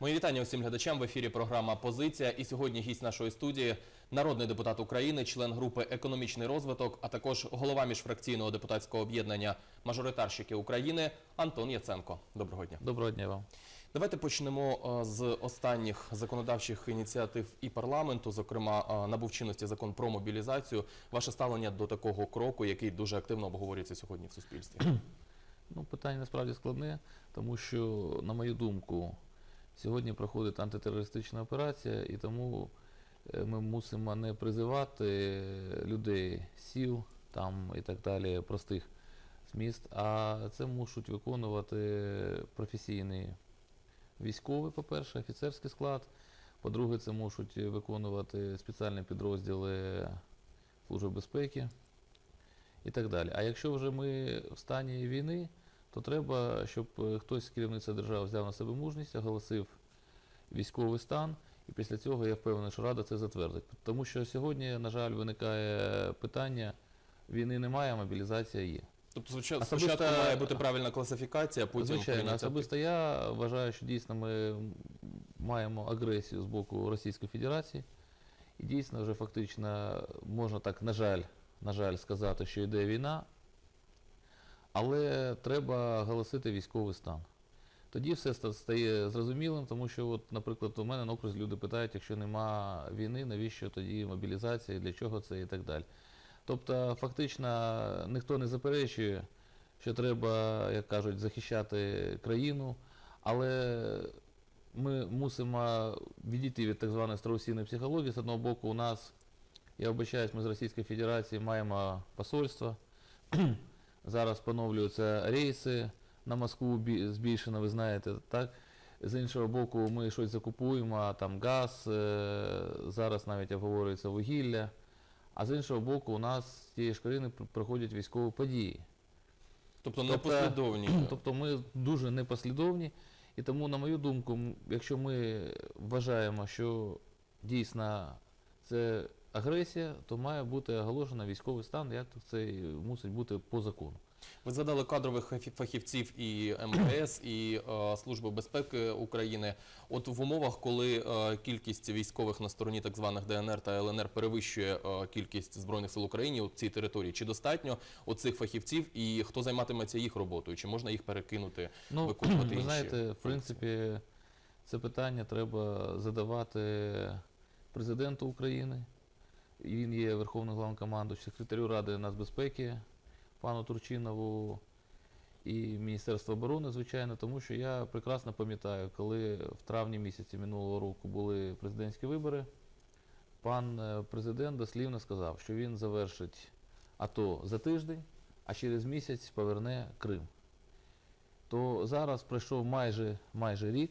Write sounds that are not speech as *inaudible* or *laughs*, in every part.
Мої вітання усім глядачам в ефірі програма Позиція. І сьогодні гість нашої студії народний депутат України, член групи Економічний розвиток, а також голова міжфракційного депутатського об'єднання Мажоритарщики України Антон Яценко. Доброго дня. Доброго дня вам. Давайте почнемо е, з останніх законодавчих ініціатив і парламенту. Зокрема, е, набув чинності закон про мобілізацію. Ваше ставлення до такого кроку, який дуже активно обговорюється сьогодні в суспільстві. Ну, питання насправді складне, тому що, на мою думку, сьогодні проходить антитерористична операція, і тому е, ми мусимо не призивати людей сіл там і так далі, простих з міст, а це мусять виконувати професійні військові, по-перше, офіцерський склад. По-друге, це можуть виконувати спеціальні підрозділи Служби безпеки і так далі. А якщо вже ми в стані війни, то треба, щоб е, хтось з керівництва держави взяв на себе мужність, оголосив військовий стан, і після цього я впевнений, що Рада це затвердить. Тому що сьогодні, на жаль, виникає питання: війни немає, а мобілізація є. Тобто, звичайно, Особисто- спочатку має бути правильна класифікація, потім Звичайно, особисто я вважаю, що дійсно ми маємо агресію з боку Російської Федерації. І дійсно вже фактично можна так, на жаль, на жаль, сказати, що йде війна, але треба оголосити військовий стан. Тоді все стає зрозумілим, тому що, от, наприклад, у мене на окрузі люди питають, якщо нема війни, навіщо тоді мобілізація, для чого це і так далі. Тобто, фактично, ніхто не заперечує, що треба, як кажуть, захищати країну, але ми мусимо відійти від так званої страусійної психології. З одного боку, у нас, я обичаюсь, ми з Російської Федерації маємо посольство. *clears throat* Зараз поновлюються рейси на Москву збільшено, ви знаєте, так? З іншого боку, ми щось закупуємо, а там газ, е, зараз навіть обговорюється вугілля. А з іншого боку, у нас з цієї ж країни проходять військові події. Тобто Тобто- непослідовні. *clears throat* Тобто ми дуже непослідовні, і тому, на мою думку, якщо ми вважаємо, що дійсно це агресія, то має бути оголошено військовий стан, як це мусить бути по закону. Ви згадали кадрових фахівців і МВС, і е, Служби безпеки України. От в умовах, коли е, кількість військових на стороні так званих ДНР та ЛНР перевищує е, кількість збройних сил України у цій території, чи достатньо оцих фахівців і хто займатиметься їх роботою? Чи можна їх перекинути? Ну, виконувати ви інші знаєте, в принципі, це питання треба задавати президенту України. Він є Верховним главнокомандуючим, секретарю Ради нацбезпеки пану Турчинову і Міністерство оборони, звичайно, тому що я прекрасно пам'ятаю, коли в травні місяці минулого року були президентські вибори, пан е, президент дослівно сказав, що він завершить АТО за тиждень, а через місяць поверне Крим. То зараз пройшов майже, майже рік,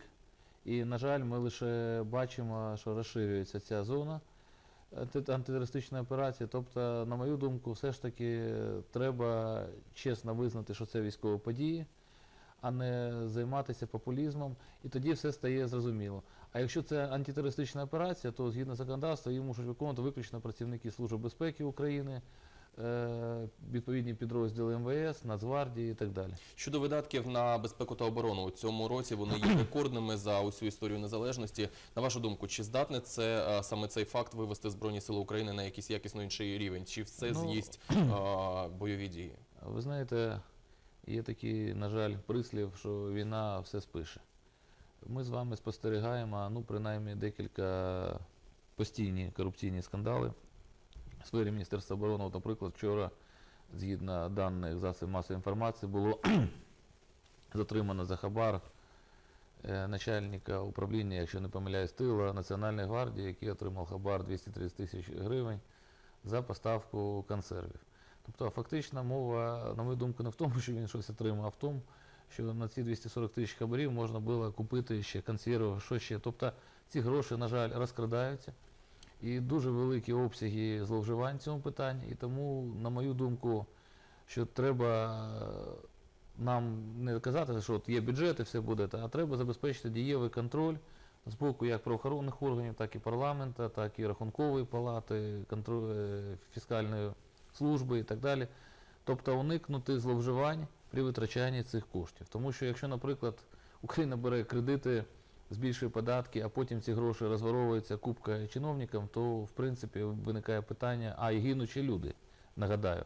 і, на жаль, ми лише бачимо, що розширюється ця зона антитерористичної операції. Тобто, на мою думку, все ж таки треба чесно визнати, що це військові події, а не займатися популізмом, і тоді все стає зрозуміло. А якщо це антитерористична операція, то згідно законодавства її можуть виконувати виключно працівники Служби безпеки України, е, відповідні підрозділи МВС, Нацгвардії і так далі. Щодо видатків на безпеку та оборону у цьому році вони є *clears throat* рекордними за усю історію незалежності. На вашу думку, чи здатне це е, саме цей факт вивести збройні сили України на якийсь якісно інший рівень? Чи все Ну, з'їсть *clears throat* е, бойові дії? Ви знаєте, є такий, на жаль, прислів, що війна все спише. Ми з вами спостерігаємо, ну, принаймні, декілька постійні корупційні скандали сфері Міністерства оборони. От, наприклад, вчора, згідно даних засобів масової інформації, було *clears throat* затримано за хабар е, начальника управління, якщо не помиляюсь, тила Національної гвардії, який отримав хабар 230 тисяч гривень за поставку консервів. Тобто фактично мова, на мою думку, не в тому, що він щось отримав, а в тому, що на ці 240 тисяч хабарів можна було купити ще консерви, що ще. Тобто ці гроші, на жаль, розкрадаються. І дуже великі обсяги зловживань в цьому питанні. І тому, на мою думку, що треба е, нам не казати, що от є бюджет і все буде, а треба забезпечити дієвий контроль з боку як правоохоронних органів, так і парламенту, так і рахункової палати, контроль, е, фіскальної служби і так далі. Тобто уникнути зловживань при витрачанні цих коштів. Тому що якщо, наприклад, Україна бере кредити збільшує податки, а потім ці гроші розворовуються купка чиновникам, то в принципі виникає питання, а і гинучі люди, нагадаю,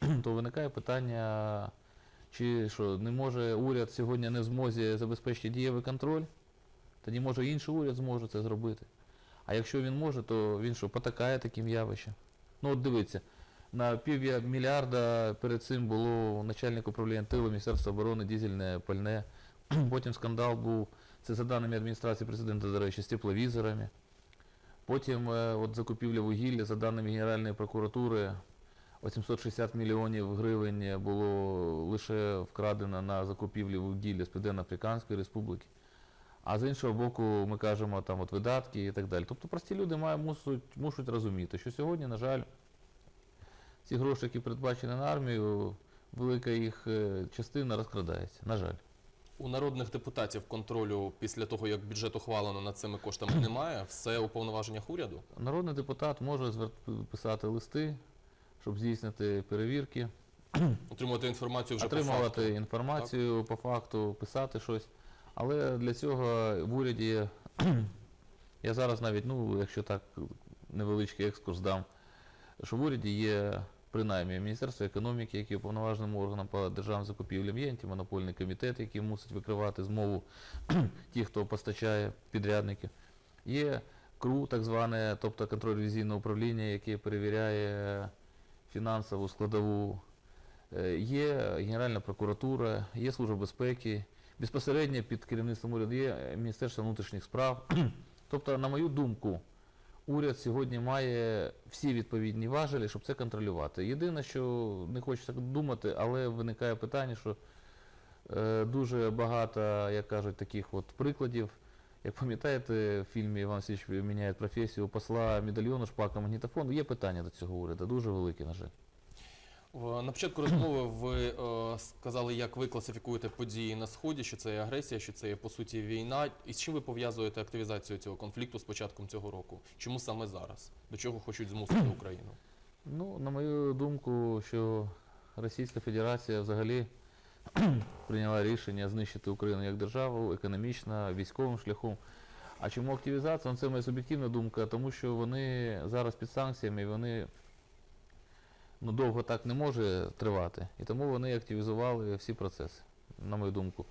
*clears throat* то виникає питання, чи що не може уряд сьогодні не в змозі забезпечити дієвий контроль, тоді може інший уряд зможе це зробити. А якщо він може, то він що, потакає таким явищем? Ну от дивіться, на пів мільярда перед цим було начальник управління тилу Міністерства оборони, дізельне пальне. *clears throat* Потім скандал був, це за даними адміністрації президента, до речі, з тепловізорами. Потім е, от закупівля вугілля, за даними Генеральної прокуратури, 860 мільйонів гривень було лише вкрадено на закупівлю вугілля з Південно-Африканської Республіки. А з іншого боку, ми кажемо там от видатки і так далі. Тобто прості люди мають, мусуть, мусять розуміти, що сьогодні, на жаль, ці гроші, які передбачені на армію, велика їх е, частина розкрадається. На жаль. У народних депутатів контролю після того, як бюджет ухвалено над цими коштами *clears throat* немає, все у повноваженнях уряду. Народний депутат може звер- писати листи, щоб здійснити перевірки, *clears throat* Отримувати інформацію вже по отримувати факту. інформацію по факту, писати щось. Але для цього в уряді *clears throat* я зараз навіть, ну, якщо так невеличкий екскурс дам, що в уряді є принаймні Міністерство економіки, яке є повноважним органом по державним закупівлям, є антимонопольний комітет, який мусить викривати змову *clears throat* ті, хто постачає підрядників. Є КРУ, так зване, тобто контроль-ревізійне управління, яке перевіряє фінансову складову. Е, Є Генеральна прокуратура, є Служба безпеки, безпосередньо під керівництвом уряду є Міністерство внутрішніх справ. *clears throat* Тобто, на мою думку, уряд сьогодні має всі відповідні важелі, щоб це контролювати. Єдине, що не хочеться думати, але виникає питання, що е, дуже багато, як кажуть, таких от прикладів. Як пам'ятаєте, в фільмі Іван Васильович міняє професію посла медальйону, шпака магнітофону, є питання до цього уряду, дуже великі, на жаль. На початку розмови ви е, сказали, як ви класифікуєте події на сході, що це є агресія, що це є по суті війна. І з чим ви пов'язуєте активізацію цього конфлікту з початком цього року? Чому саме зараз? До чого хочуть змусити *clears throat* Україну? Ну, на мою думку, що Російська Федерація взагалі *clears throat* прийняла рішення знищити Україну як державу економічно, військовим шляхом. А чому активізація? Ну, це моя суб'єктивна думка, тому що вони зараз під санкціями, вони ну, довго так не може тривати. І тому вони активізували всі процеси, на мою думку.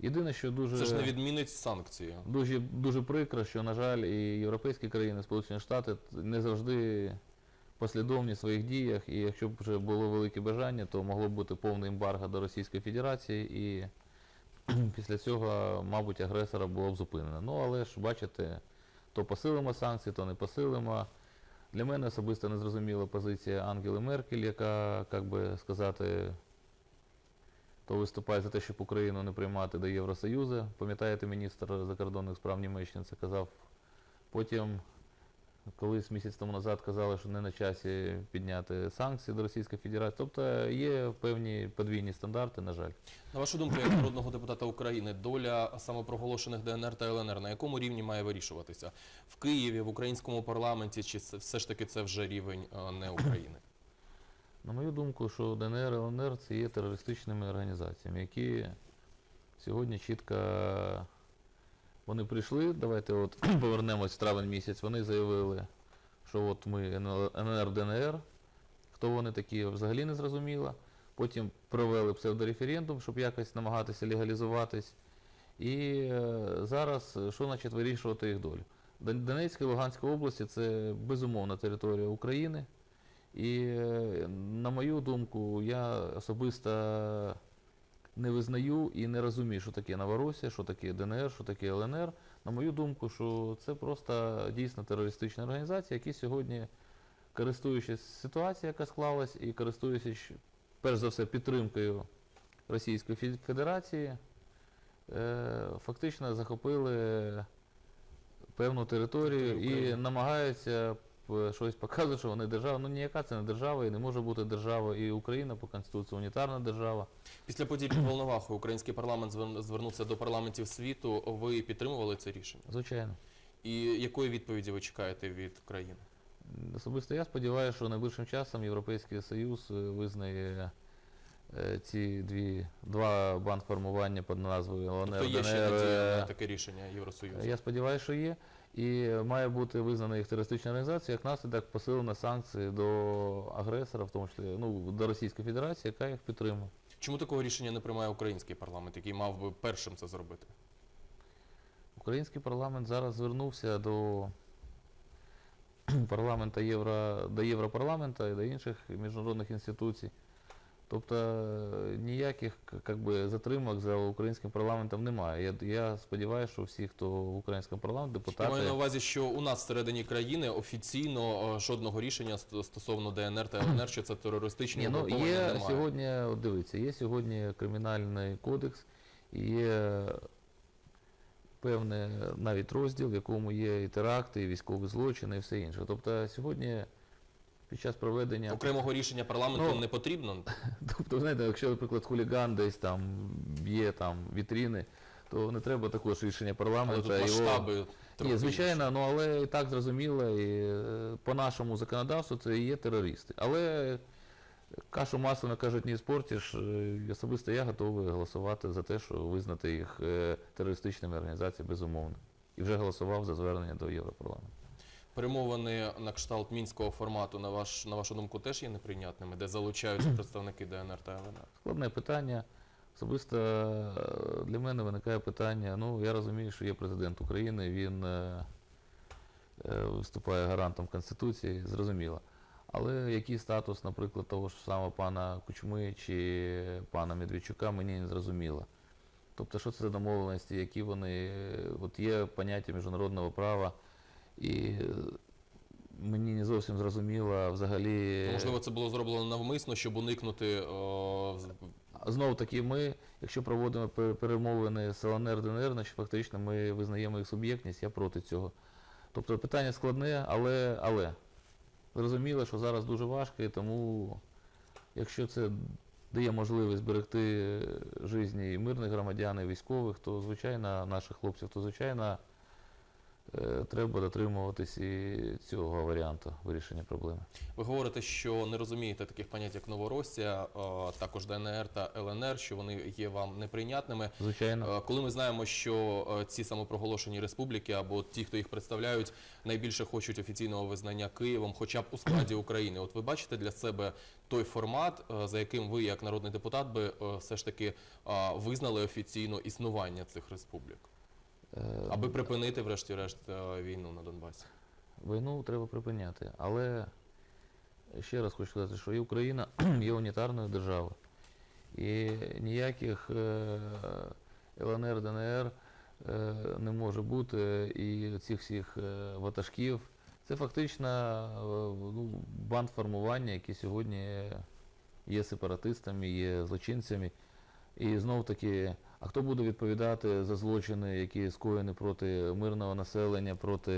Єдине, що дуже. Це ж не відмінить санкції. Дуже, дуже прикро, що, на жаль, і європейські країни, Сполучені Штати не завжди послідовні в своїх діях, і якщо б вже було велике бажання, то могло б бути повне ембарго до Російської Федерації, і *clears throat* після цього, мабуть, агресора було б зупинено. Ну, але ж, бачите, то посилимо санкції, то не посилимо. Для мене особисто незрозуміла позиція Ангели Меркель, яка, як би сказати, то виступає за те, щоб Україну не приймати до Євросоюзу. Пам'ятаєте, міністр закордонних справ Німеччини це казав. Потім, колись місяць тому назад казали, що не на часі підняти санкції до Російської Федерації. Тобто є певні подвійні стандарти, на жаль. На вашу думку, як народного депутата України, доля самопроголошених ДНР та ЛНР на якому рівні має вирішуватися? В Києві, в українському парламенті, чи все ж таки це вже рівень е, не України? На мою думку, що ДНР і ЛНР це є терористичними організаціями, які сьогодні чітко вони прийшли, давайте от *clears throat* повернемось в травень місяць, вони заявили, що от ми НЛР, ДНР, хто вони такі, взагалі не зрозуміло. Потім провели псевдореферендум, щоб якось намагатися легалізуватись. І е, зараз що значить вирішувати їх долю? Донецька і Луганська області це безумовна територія України. І е, на мою думку, я особисто не визнаю і не розумію, що таке Новоросія, що таке ДНР, що таке ЛНР. На мою думку, що це просто дійсно терористична організація, які сьогодні, користуючись ситуацією, яка склалась, і користуючись, перш за все, підтримкою Російської Фе- Федерації, е, фактично захопили певну територію і намагаються щось показувати, що вони держава. Ну ніяка це не держава і не може бути держава. І Україна по Конституції унітарна держава. Після подій під Волновахою український парламент звернувся до парламентів світу. Ви підтримували це рішення? Звичайно. І якої відповіді ви чекаєте від країн? Особисто я сподіваюся, що найближчим часом Європейський Союз е, визнає е, ці дві, два бандформування під назвою ЛНР, Тобто є ще е, на таке рішення Євросоюзу. я сподіваюся, що є. І має бути визнана їх терористичною організацією, як наслідок посилення санкцій до агресора, в тому числі ну, до Російської Федерації, яка їх підтримує. Чому такого рішення не приймає український парламент, який мав би першим це зробити? Український парламент зараз звернувся до *clears throat* парламента Євро, до Європарламента і до інших міжнародних інституцій. Тобто е, ніяких как би, затримок за українським парламентом немає. Я, я сподіваюся, що всі, хто в українському парламенті, Я маю на увазі, що у нас всередині країни офіційно е, жодного рішення стосовно ДНР та ЛНР, що це терористичні Ні, ну, є немає. сьогодні, дивіться, є сьогодні кримінальний кодекс, є певний навіть розділ, в якому є і теракти, і військові злочини, і все інше. Тобто сьогодні під час проведення. Окремого рішення парламенту Ну, не потрібно. *laughs* Тобто, знаєте, якщо, наприклад, хуліган десь там б'є там вітріни, то не треба також рішення Але парламенту. тут масштаби трохи Ні, звичайно, ну але і так зрозуміло, і е, по нашому законодавству це і є терористи. Але кашу масло, кажуть, не спортиш. Е, Особисто я готовий голосувати за те, що визнати їх е, терористичними організаціями, безумовно. І вже голосував за звернення до Європарламенту. Перемовини на кшталт мінського формату, на, ваш, на вашу думку, теж є неприйнятними, де залучаються *clears throat* представники ДНР та ЛНР? Складне питання. Особисто е, для мене виникає питання. Ну, я розумію, що є президент України, він е, е, виступає гарантом Конституції, зрозуміло. Але який статус, наприклад, того ж самого пана Кучми чи пана Медведчука, мені не зрозуміло. Тобто, що це за домовленості, які вони. е, От є поняття міжнародного права, і е, мені не зовсім зрозуміло взагалі. Ну, Можливо, це було зроблено навмисно, щоб уникнути о, Знову таки, ми, якщо проводимо перемовини з ЛНР ДНР, значить фактично ми визнаємо їх суб'єктність, я проти цього. Тобто питання складне, але, але зрозуміло, що зараз дуже важко, і тому якщо це дає можливість зберегти житті і мирних громадян, і військових, то звичайно наших хлопців, то звичайно е, треба дотримуватись і цього варіанту вирішення проблеми. Ви говорите, що не розумієте таких понять, як Новоросія, також ДНР та ЛНР, що вони є вам неприйнятними. Звичайно. Е, Коли ми знаємо, що е, ці самопроголошені республіки або ті, хто їх представляють, найбільше хочуть офіційного визнання Києвом, хоча б у складі України. От ви бачите для себе той формат, е, за яким ви, як народний депутат, би е, все ж таки е, визнали офіційно існування цих республік, Е, аби припинити, врешті-решт, е, війну на Донбасі. Війну треба припиняти. Але ще раз хочу сказати, що і Україна *clears throat* є унітарною державою. І ніяких е, ЛНР, ДНР е, не може бути, і цих всіх е, ватажків. Це фактично е, ну, бандформування, які сьогодні є сепаратистами, є злочинцями. І знов таки, а хто буде відповідати за злочини, які скоєні проти мирного населення, проти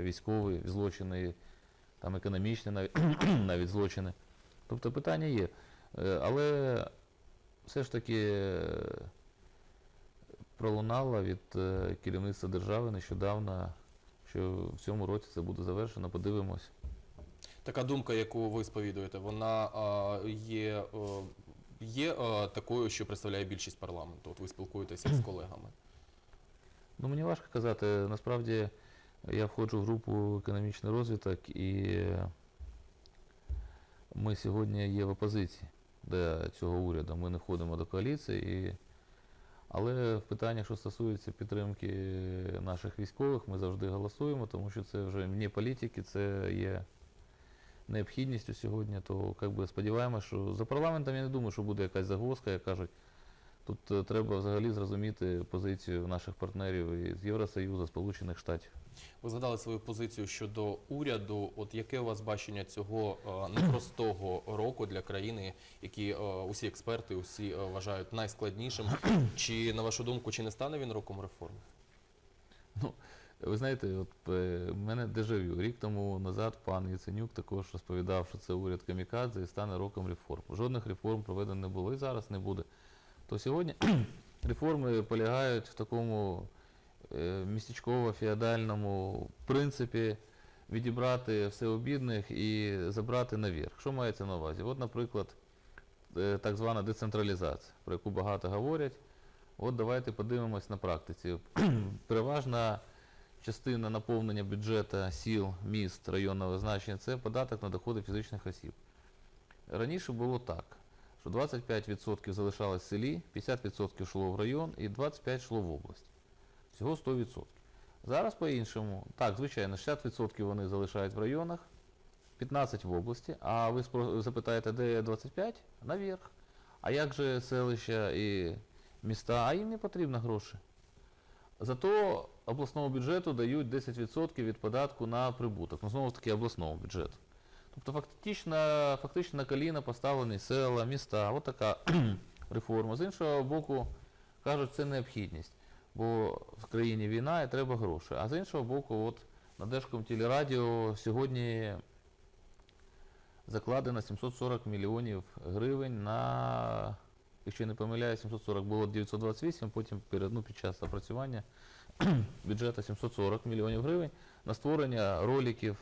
військових злочини, там економічні навіть, *clears throat* навіть злочини. Тобто питання є. Е, Але все ж таки е, пролунало від е, керівництва держави нещодавно, що в цьому році це буде завершено, подивимось. Така думка, яку ви сповідуєте, вона є, є е, такою, що представляє більшість парламенту. От ви спілкуєтеся з *clears throat* колегами. Ну, мені важко казати. Насправді я входжу в групу економічний розвиток і ми сьогодні є в опозиції до цього уряду. Ми не входимо до коаліції. І... Але в питаннях, що стосується підтримки наших військових, ми завжди голосуємо, тому що це вже не політики, це є необхідністю сьогодні. То як би, сподіваємося, що за парламентом я не думаю, що буде якась загвоздка, як кажуть. Тут е, треба взагалі зрозуміти позицію наших партнерів із Євросоюзу, Сполучених Штатів. Ви згадали свою позицію щодо уряду. От яке у вас бачення цього е, непростого року для країни, які е, усі експерти, усі вважають найскладнішим? Чи на вашу думку, чи не стане він роком реформ? Ви знаєте, от е, в мене дежавю. Рік тому назад пан Яценюк також розповідав, що це уряд камікадзе і стане роком реформ. Жодних реформ проведено не було і зараз не буде. То сьогодні *clears throat* реформи полягають в такому е, містечково-феодальному принципі відібрати все обідних і забрати наверх. Що мається на увазі? От, наприклад, е, так звана децентралізація, про яку багато говорять. От давайте подивимось на практиці. *clears throat* Переважна частина наповнення бюджету сіл, міст районного значення це податок на доходи фізичних осіб. Раніше було так, що 25% залишалось в селі, 50% йшло в район і 25% йшло в область. Всього 100%. Зараз по-іншому. Так, звичайно, 60% вони залишають в районах, 15% в області. А ви запитаєте, де 25%? Наверх. А як же селища і міста? А їм не потрібно гроші. Зато обласному бюджету дають 10% від податку на прибуток. Ну, знову ж таки, обласному бюджету. Тобто фактично, фактично на коліна поставлені села, міста. От така *clears throat* реформа. З іншого боку, кажуть, це необхідність, бо в країні війна і треба гроші. А з іншого боку, от на Держкомтелерадіо сьогодні закладено 740 мільйонів гривень на, якщо не помиляю, 740 було 928, потім ну, під час опрацювання *clears throat* бюджету 740 мільйонів гривень на створення роликів.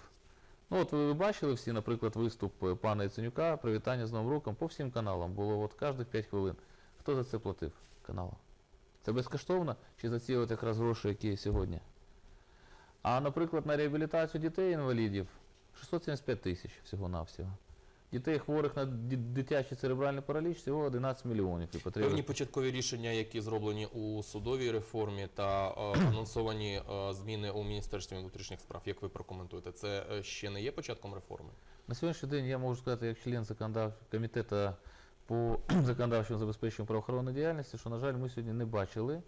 Ну от ви, бачили всі, наприклад, виступ пана Яценюка, привітання з Новим роком по всім каналам. Було от кожних 5 хвилин. Хто за це платив каналам? Це безкоштовно чи за ці от якраз гроші, які є сьогодні? А, наприклад, на реабілітацію дітей-інвалідів 675 тисяч всього-навсього. Дітей хворих на дитячий церебральний параліч всього 11 мільйонів. І потрібно Певні початкові рішення, які зроблені у судовій реформі та е, *clears throat* анонсовані е, зміни у Міністерстві внутрішніх справ. Як ви прокоментуєте? Це е, ще не є початком реформи? На сьогоднішній день я можу сказати, як член законодав... комітету по *clears throat* законодавчому забезпеченню правоохоронної діяльності, що, на жаль, ми сьогодні не бачили,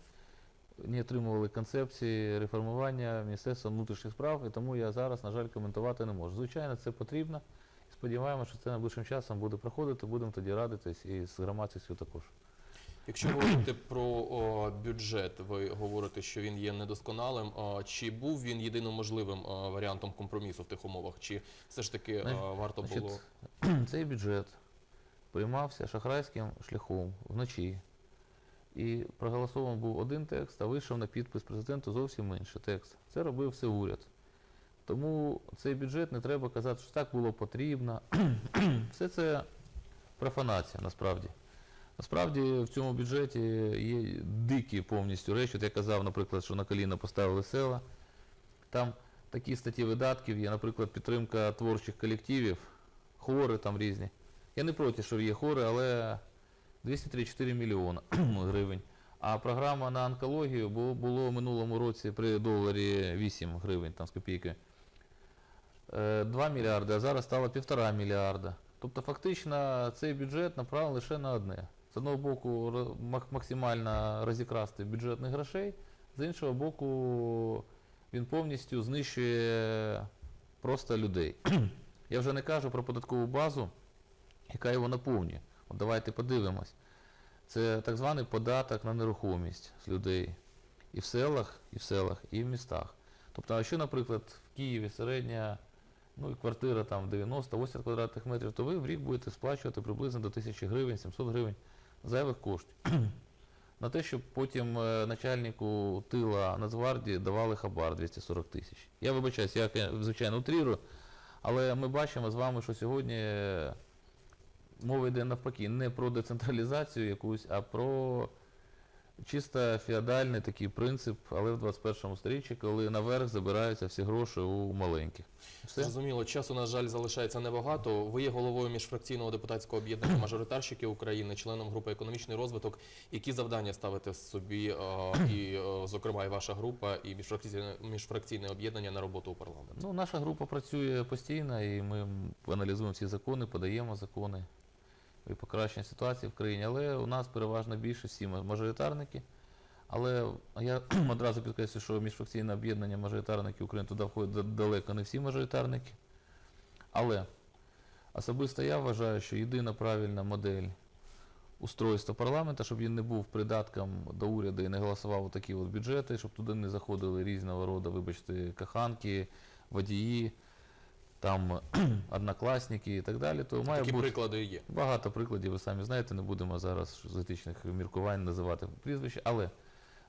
не отримували концепції реформування Міністерства внутрішніх справ, і тому я зараз, на жаль, коментувати не можу. Звичайно, це потрібно. Сподіваємося, що це найближчим часом буде проходити, будемо тоді радитись і з громадськістю також. Якщо говорити про о, бюджет, ви говорите, що він є недосконалим. А чи був він єдиним можливим е, варіантом компромісу в тих умовах? Чи все ж таки Знаєш, варто Значить, було *clears throat* цей бюджет приймався шахрайським шляхом вночі. І проголосований був один текст, а вийшов на підпис президенту зовсім інший текст. Це робив все уряд. Тому цей бюджет не треба казати, що так було потрібно. *clears throat* Все це профанація насправді. Насправді в цьому бюджеті є дикі повністю речі. От я казав, наприклад, що на коліна поставили села. Там такі статті видатків є, наприклад, підтримка творчих колективів, хори там різні. Я не проти, що є хори, але 234 мільйона *clears throat* гривень. А програма на онкологію було, в минулому році при доларі 8 гривень там з копійкою. Е, 2 мільярди, а зараз стало 1,5 мільярда. Тобто фактично цей бюджет направлений лише на одне. З одного боку максимально розікрасти бюджетних грошей, з іншого боку він повністю знищує просто людей. *clears throat* Я вже не кажу про податкову базу, яка його наповнює. От давайте подивимось. Це так званий податок на нерухомість з людей і в селах, і в селах, і в містах. Тобто, якщо, наприклад, в Києві середня ну, і квартира там 90-80 квадратних метрів, то ви в рік будете сплачувати приблизно до 1000 гривень, 700 гривень зайвих коштів. *clears throat* На те, щоб потім е, начальнику тила Нацгвардії давали хабар 240 тисяч. Я вибачаюсь, я, звичайно, утрірую, але ми бачимо з вами, що сьогодні е, мова йде навпаки не про децентралізацію якусь, а про чисто феодальний такий принцип, але в 21 сторіччі, коли наверх забираються всі гроші у маленьких. Все? Зрозуміло, часу, на жаль, залишається небагато. Ви є головою міжфракційного депутатського об'єднання мажоритарщики України, членом групи економічний розвиток. Які завдання ставите собі, е, і, е, зокрема, і ваша група, і міжфракційне, міжфракційне об'єднання на роботу у парламенті? Ну, наша група працює постійно і ми аналізуємо ці закони, подаємо закони і покращення ситуації в країні. Але у нас переважно більше всі мажоритарники. Але я *clears throat* одразу підкреслю, що міжфракційне об'єднання мажоритарників України туди входять далеко не всі мажоритарники. Але особисто я вважаю, що єдина правильна модель устройства парламенту, щоб він не був придатком до уряду і не голосував такі от бюджети, щоб туди не заходили різного роду, вибачте, каханки, водії, там *clears throat* однокласники і так далі, то має Такі бути приклади є. багато прикладів, ви самі знаєте, не будемо зараз з етичних міркувань називати прізвища, але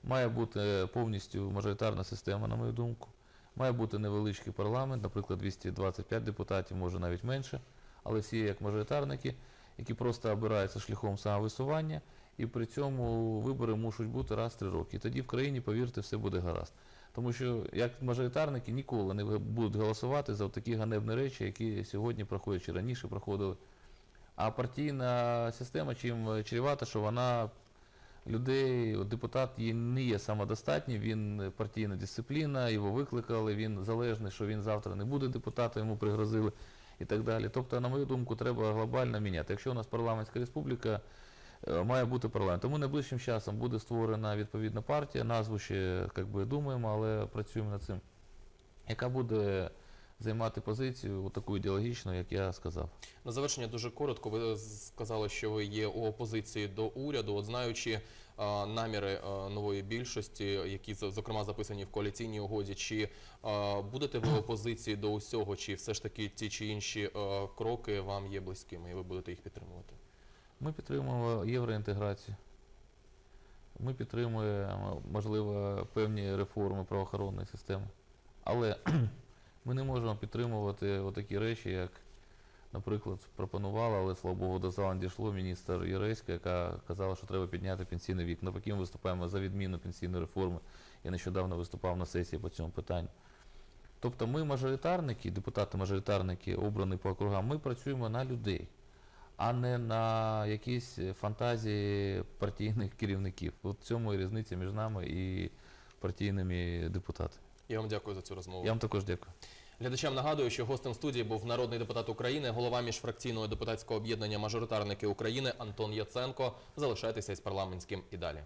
має бути повністю мажоритарна система, на мою думку. Має бути невеличкий парламент, наприклад, 225 депутатів, може навіть менше, але всі як мажоритарники. які просто обираються шляхом самовисування, і при цьому вибори мушуть бути раз в три роки. І тоді в країні, повірте, все буде гаразд. Тому що як мажоритарники ніколи не будуть голосувати за такі ганебні речі, які сьогодні проходять чи раніше проходили. А партійна система чим чревата, що вона людей, депутат є, не є самодостатній, він партійна дисципліна, його викликали, він залежний, що він завтра не буде депутатом, йому пригрозили і так далі. Тобто, на мою думку, треба глобально міняти. Якщо у нас парламентська республіка, має бути парламент. Тому найближчим часом буде створена відповідна партія, назву ще як би, думаємо, але працюємо над цим, яка буде займати позицію таку ідеологічну, як я сказав. На завершення дуже коротко. Ви сказали, що ви є у опозиції до уряду. От знаючи е, наміри е, нової більшості, які зокрема записані в коаліційній угоді, чи е, будете ви в опозиції до усього, чи все ж таки ті чи інші е, кроки вам є близькими, і ви будете їх підтримувати? Ми підтримуємо євроінтеграцію. Ми підтримуємо, можливо, певні реформи правоохоронної системи. Але *clears throat* ми не можемо підтримувати отакі речі, як, наприклад, пропонувала, але слава Богу, до зала дійшло міністр Єреська, яка казала, що треба підняти пенсійний вік. Навпаки, ми виступаємо за відміну пенсійної реформи. Я нещодавно виступав на сесії по цьому питанню. Тобто ми мажоритарники, депутати-мажоритарники, обрані по округам, ми працюємо на людей а не на якісь фантазії партійних *laughs* керівників. От в цьому і різниця між нами і партійними депутатами. Я вам дякую за цю розмову. Я вам також дякую. Глядачам нагадую, що гостем студії був народний депутат України, голова міжфракційного депутатського об'єднання Мажоритарники України Антон Яценко. Залишайтеся із парламентським і далі.